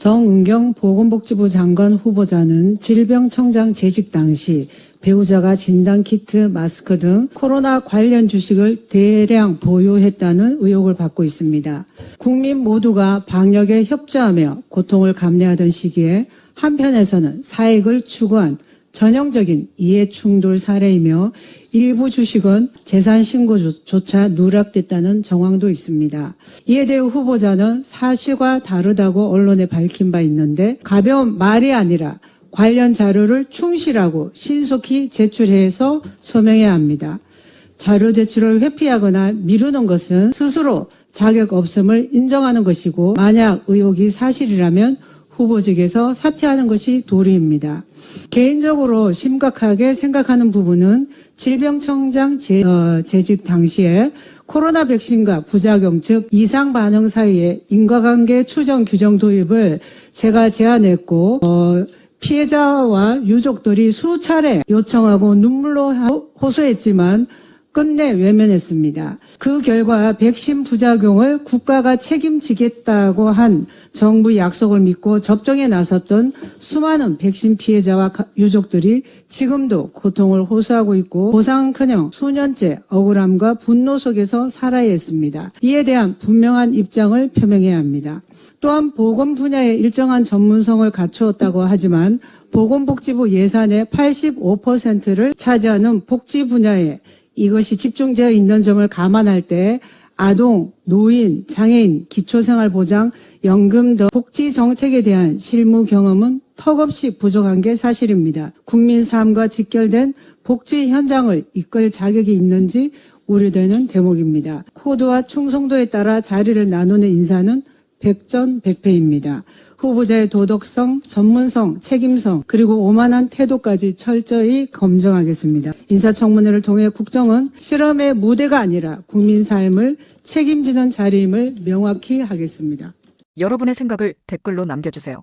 정은경 보건복지부 장관 후보자는 질병청장 재직 당시 배우자가 진단키트, 마스크 등 코로나 관련 주식을 대량 보유했다는 의혹을 받고 있습니다. 국민 모두가 방역에 협조하며 고통을 감내하던 시기에 한편에서는 사익을 추구한 전형적인 이해 충돌 사례이며 일부 주식은 재산 신고조차 누락됐다는 정황도 있습니다. 이에 대해 후보자는 사실과 다르다고 언론에 밝힌 바 있는데 가벼운 말이 아니라 관련 자료를 충실하고 신속히 제출해서 소명해야 합니다. 자료 제출을 회피하거나 미루는 것은 스스로 자격 없음을 인정하는 것이고 만약 의혹이 사실이라면 후보직에서 사퇴하는 것이 도리입니다. 개인적으로 심각하게 생각하는 부분은 질병청장 재, 어, 재직 당시에 코로나 백신과 부작용 즉 이상 반응 사이에 인과관계 추정 규정 도입을 제가 제안했고 어, 피해자와 유족들이 수차례 요청하고 눈물로 호소했지만 끝내 외면했습니다. 그 결과 백신 부작용을 국가가 책임지겠다고 한 정부 약속을 믿고 접종에 나섰던 수많은 백신 피해자와 유족들이 지금도 고통을 호소하고 있고 보상은커녕 수년째 억울함과 분노 속에서 살아야 했습니다. 이에 대한 분명한 입장을 표명해야 합니다. 또한 보건 분야에 일정한 전문성을 갖추었다고 하지만 보건복지부 예산의 85%를 차지하는 복지 분야에 이것이 집중되어 있는 점을 감안할 때 아동, 노인, 장애인, 기초생활보장, 연금 등 복지 정책에 대한 실무 경험은 턱없이 부족한 게 사실입니다. 국민 삶과 직결된 복지 현장을 이끌 자격이 있는지 우려되는 대목입니다. 코드와 충성도에 따라 자리를 나누는 인사는 백전백패입니다. 후보자의 도덕성, 전문성, 책임성, 그리고 오만한 태도까지 철저히 검증하겠습니다. 인사청문회를 통해 국정은 실험의 무대가 아니라 국민 삶을 책임지는 자리임을 명확히 하겠습니다. 여러분의 생각을 댓글로 남겨주세요.